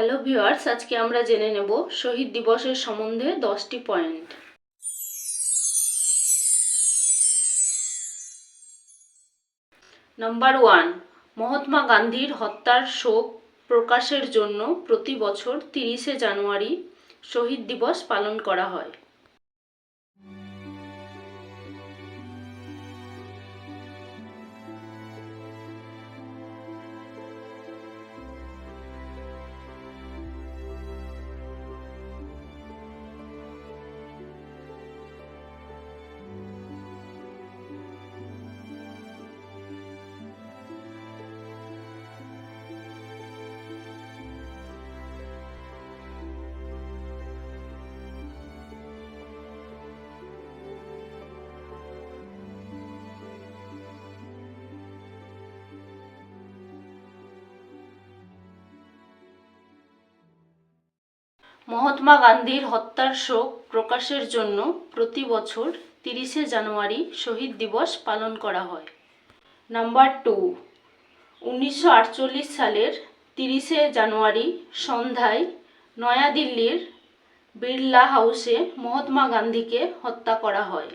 Hello viewers আজকে আমরা জেনে নেব শহীদ দিবসের সম্বন্ধে দশটি পয়েন্ট। নাম্বার ওয়ান মহাত্মা গান্ধীর হত্যার শোক প্রকাশের জন্য প্রতি বছর তিরিশে জানুয়ারি শহীদ দিবস পালন করা হয়। মহাত্মা গান্ধীর হত্যার শোক প্রকাশের জন্য প্রতি বছর তিরিশে জানুয়ারি শহীদ দিবস পালন করা হয়। নাম্বার টু উনিশশো আটচল্লিশ সালের তিরিশে জানুয়ারি সন্ধ্যায় নয়াদিল্লির বিড়লা হাউসে মহাত্মা গান্ধীকে হত্যা করা হয়।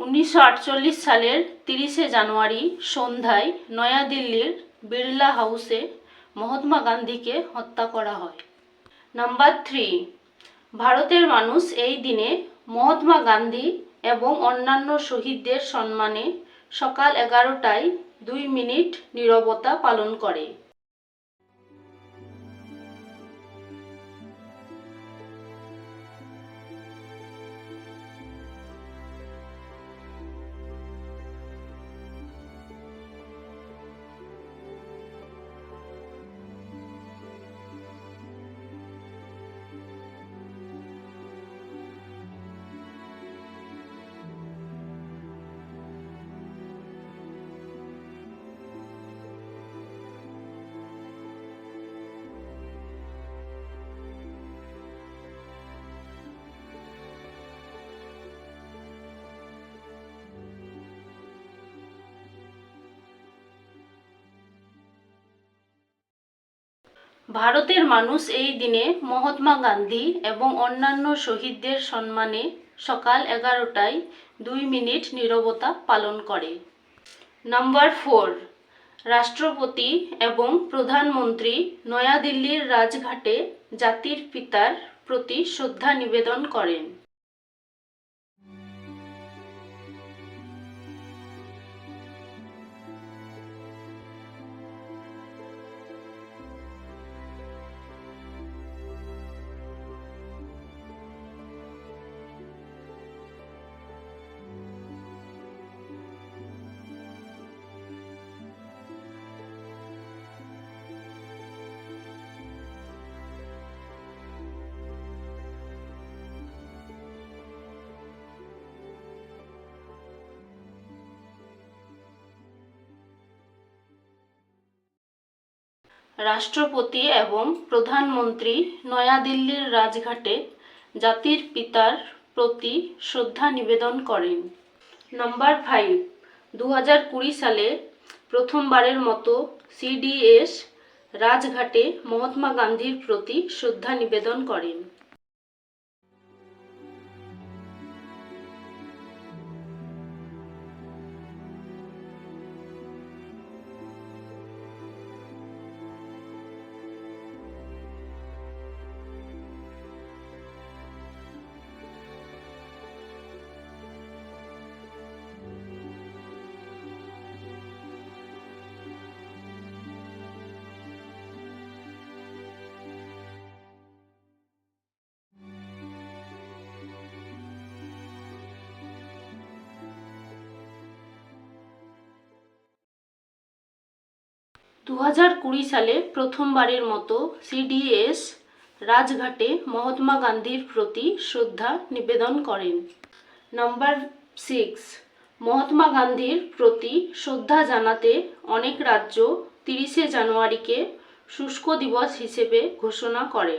উনিশশো আটচল্লিশ সালের তিরিশে জানুয়ারি সন্ধ্যায় নয়াদিল্লির বিড়লা হাউসে মহাত্মা গান্ধীকে হত্যা করা হয়। নাম্বার থ্রি, ভারতের মানুষ এই দিনে মহাত্মা গান্ধী এবং অন্যান্য শহীদদের সম্মানে সকাল এগারোটায় দুই মিনিট নীরবতা পালন করে। ভারতের মানুষ এই দিনে মহাত্মা গান্ধী এবং অন্যান্য শহীদদের সম্মানে সকাল এগারোটায় দুই মিনিট নীরবতা পালন করে। নাম্বার ফোর, রাষ্ট্রপতি এবং প্রধানমন্ত্রী নয়াদিল্লির রাজঘাটে জাতির পিতার প্রতি শ্রদ্ধা নিবেদন করেন। রাষ্ট্রপতি এবং প্রধানমন্ত্রী নয়াদিল্লির রাজঘাটে জাতির পিতার প্রতি শ্রদ্ধা নিবেদন করেন। নাম্বার ফাইভ দু হাজার কুড়ি সালে প্রথমবারের মতো সিডিএস রাজঘাটে মহাত্মা গান্ধীর প্রতি শ্রদ্ধা নিবেদন করেন। দু হাজার কুড়ি সালে প্রথমবারের মতো সিডিএস রাজঘাটে মহাত্মা গান্ধীর প্রতি শ্রদ্ধা নিবেদন করেন। নাম্বার সিক্স, মহাত্মা গান্ধীর প্রতি শ্রদ্ধা জানাতে অনেক রাজ্য তিরিশে জানুয়ারিকে শুষ্ক দিবস হিসেবে ঘোষণা করে।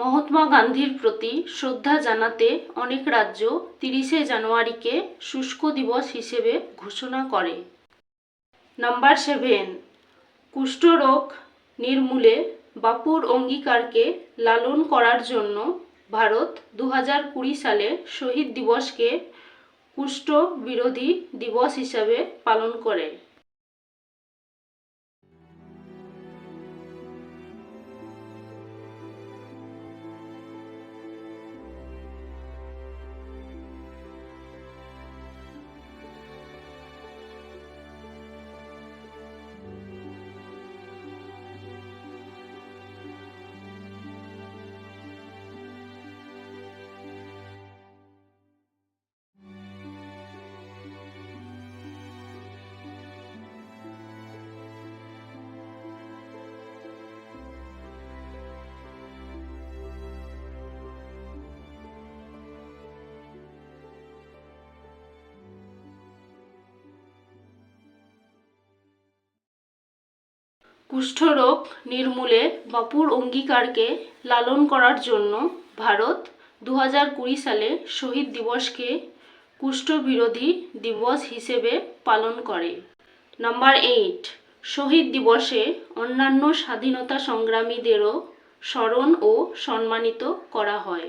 মহাত্মা গান্ধীর প্রতি শ্রদ্ধা জানাতে অনেক রাজ্য তিরিশে জানুয়ারিকে শুষ্ক দিবস হিসেবে ঘোষণা করে। নাম্বার সেভেন, কুষ্ঠরোগ নির্মূলে বাপুর অঙ্গীকারকে লালন করার জন্য ভারত দু হাজার কুড়ি সালে শহীদ দিবসকে কুষ্ঠ বিরোধী দিবস হিসাবে পালন করে। কুষ্ঠরোগ নির্মূলে বাপুর অঙ্গীকারকে লালন করার জন্য ভারত দু হাজার কুড়ি সালে শহীদ দিবসকে কুষ্ঠ বিরোধী দিবস হিসেবে পালন করে। নাম্বার এইট, শহীদ দিবসে অন্যান্য স্বাধীনতা সংগ্রামীদেরও স্মরণ ও সম্মানিত করা হয়।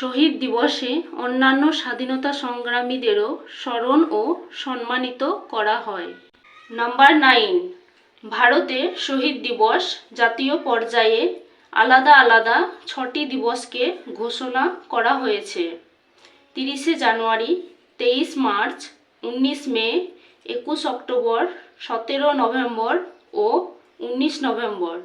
শহীদ দিবসে অন্যান্য স্বাধীনতা সংগ্রামীদেরও স্মরণ ও সম্মানিত করা হয়। নাম্বার নাইন, ভারতে শহীদ দিবস জাতীয় পর্যায়ে আলাদা আলাদা ছটি দিবসকে ঘোষণা করা হয়েছে। তিরিশে জানুয়ারি, তেইশ মার্চ, উনিশ মে, একুশ অক্টোবর, সতেরো নভেম্বর ও উনিশ নভেম্বর।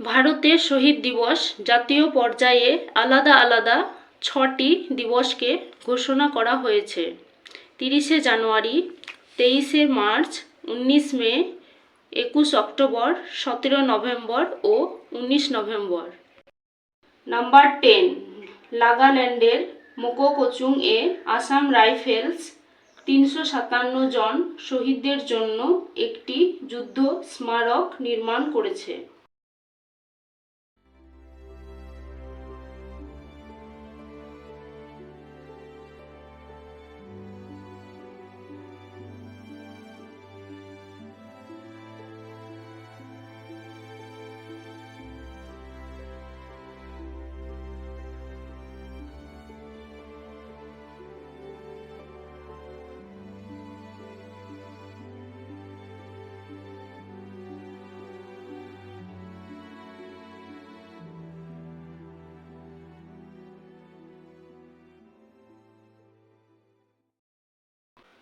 ভারতে শহীদ দিবস জাতীয় পর্যায়ে আলাদা আলাদা ছটি দিবসকে ঘোষণা করা হয়েছে। তিরিশে জানুয়ারি, তেইশে মার্চ, উনিশ মে, একুশ অক্টোবর, সতেরো নভেম্বর ও উনিশ নভেম্বর। নাম্বার টেন, নাগাল্যান্ডের মোকোকচুং এ আসাম রাইফেলস তিনশো সাতান্ন জন শহীদদের জন্য একটি যুদ্ধ স্মারক নির্মাণ করেছে।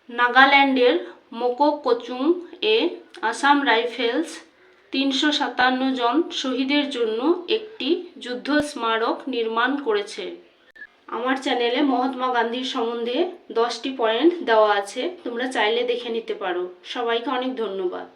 নাগাল্যান্ডের মোকো কোচুং এ আসাম রাইফেলস তিনশো সাতান্ন জন শহীদের জন্য একটি যুদ্ধ স্মারক নির্মাণ করেছে। আমার চ্যানেলে মহাত্মা গান্ধীর সম্বন্ধে দশটি পয়েন্ট দেওয়া আছে, তোমরা চাইলে দেখে নিতে পারো। সবাইকে অনেক ধন্যবাদ।